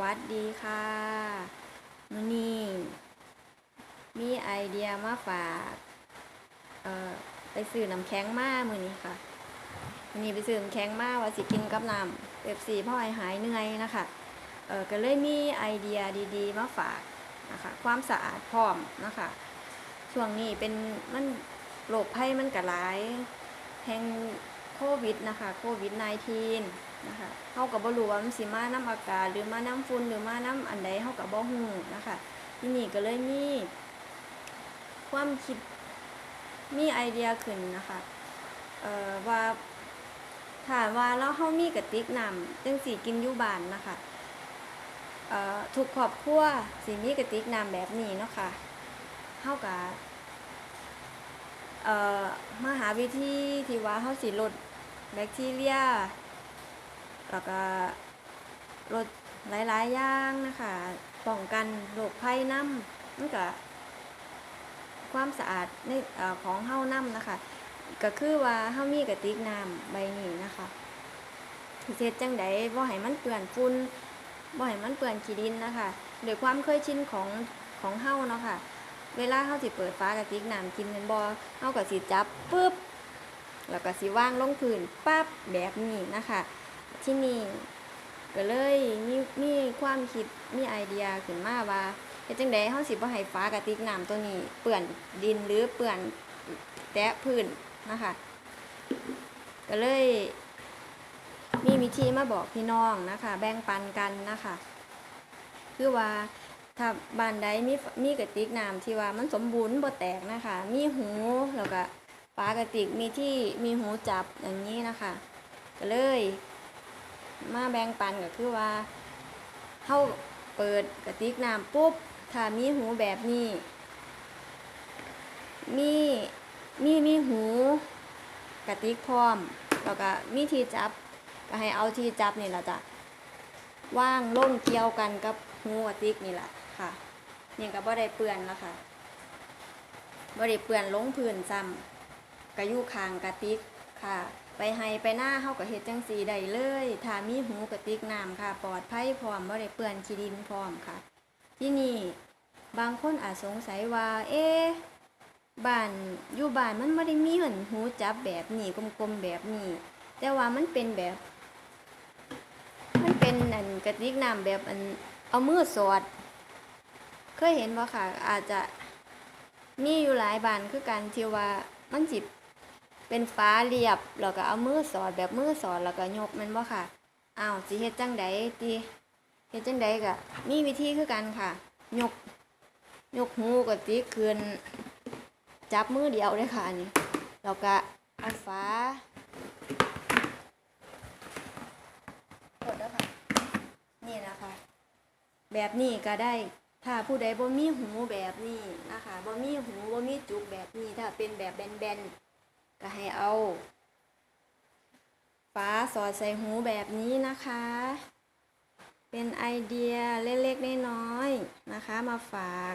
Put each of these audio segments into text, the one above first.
วัสดีค่ะมือนี้มีไอเดียมาฝากเอ่อไปซื้อน้ำแข็งมามือนี้ค่ะมือนี้ไปซื้อน้ำแข็งมาว่าสิกินกับน้ำเป๊ปซี่พ่อให้หายเหนื่อยนะคะเออก็เลยมีไอเดียดีๆมาฝากนะคะความสะอาดพร้อมนะคะช่วงนี้เป็นมันโรคภัยมันกระหลายแห่งโควิดนะคะโควิด -19 นะคะเฮาก็บ่รู้ว่ามันสิมาน้ำอากาศหรือมาน้ำฝุ่นหรือมาน้ำอันใดเฮาก็บ่ฮู้นะคะที่นี่ก็เลยมีความคิดมีไอเดียขึ้นนะคะเอ่อว่าถ้าว่าเราเฮามีกระติกน้ำจังสิกินอยู่บ้านนะคะเอ่อทุกครอบครัวสิมีกระติกน้ำแบบนี้เนาะค่ะเฮาก็เอ่อมหาวิธีที่ว่าเฮาสิลดแบคทีเรีย แล้วก็ลดหลายๆอย่างนะคะป้องกันโรคภัยน้ำมันก็ความสะอาดในอของเฮ้าน้ำนะคะ ก็คือว่าเฮ้ามีกระติกน้ำใบนี้นะคะสิเฮ็ดจังใดบ่ให้มันเปื้อนฝุ่นบ่ให้มันเปื้อนขี้ดินนะคะโดยความเคยชินของของเฮ้าเนาะค่ะ เวลาเฮาสิเปิดฝากระติกน้ำกินแมันบ่เฮาก็สิจับปึ๊บแล้วก็สิว่างลงพื้นปั๊บแบบนี้นะคะ ที่นี่ก็เลยมีมีความคิดมีไอเดียขึ้นมาว่าเฮ็ดจังไดเฮาสิบ่ให้ฟ้ากระติกน้ำตัวนี้ เปื้อนดินหรือเปื้อนแตะพื้นนะคะก็เลยมีวิธีมาบอกพี่น้องนะคะ แบ่งปันกันนะคะคือว่าถ้าบ้านใดมีมีกระติกน้ำที่ว่ามันสมบูรณ์บ่แตกนะคะ มีหูแล้วก็ฝากระติกมีที่มีหูจับอย่างนี้นะคะ ก็เลย มาแบ่งปันก็คือว่าเข้าเปิดกระติกน้ำปุ๊บ ถ้ามีหูแบบนี้ มีมีมีหู กระติกพร้อม แล้วก็มีที่จับ ก็ให้เอาที่จับนี่แหละจ้ะว่างล่งเกี่ยวกันกับหูกระติกนี่แหละค่ะนี่ก็บ่ได้เปื้อนแล้วค่ะบ่ได้เปื้อนลงพื้นซ้ำก็อยู่ข้างกระติก ค่ะ ไปให้ไปหน้าเฮาก็เฮ็ดจังสีได้เลยถ้ามีหูกระติกน้ำค่ะ ปลอดภัยพร้อมบ่ได้เปื้อนขี้ดินพร้อมค่ะ ที่นี่บางคนอาจสงสัยว่า เอ๊บ้านอยู่บ้านมันบ่ได้มีเหมือนหูจับแบบนี้กลมๆแบบนี้ แต่ว่ามันเป็นแบบ มันเป็นอันกระติกน้ำแบบอันเอามือสอด เคยเห็นบ่ค่ะ อาจจะมีอยู่หลายบ้านคือกันที่ว่ามันจิ เป็นฟ้าเรียบแล้วก็เอามือสอดแบบมือสอดแล้วก็ยกมันบ่ค่ะอ้าวสิเฮ็ดจังใดติเฮ็ดจังใดก็มีวิธีคือกันค่ะ ยก ยกหูกติกขึ้นจับมือเดียวเลยค่ะอันนี้แล้วก็เอาฟ้ากดแล้วค่ะนี่นะคะ แบบนี้ก็ได้ถ้าผู้ใดบ่มีหูแบบนี้นะคะบ่มีหูบ่มีจุกแบบนี้ถ้าเป็นแบบแบนๆ ก็ให้เอาฟ้าสอดใส่หูแบบนี้นะคะ เป็นไอเดียเล็กๆน้อยๆนะคะมาฝาก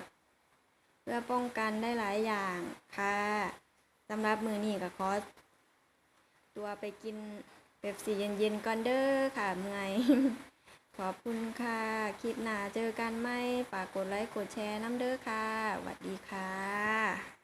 เพื่อป้องกันได้หลายอย่างค่ะสำหรับมือนี้ก็ขอตัวไปกินเป๊ปซี่เย็นๆก่อนเด้อค่ะเมื่อยขอบคุณค่ะ คลิปหน้าเจอกันไหมฝากกดไลค์ กดแชร์น้ำเด้อค่ะสวัสดีค่ะ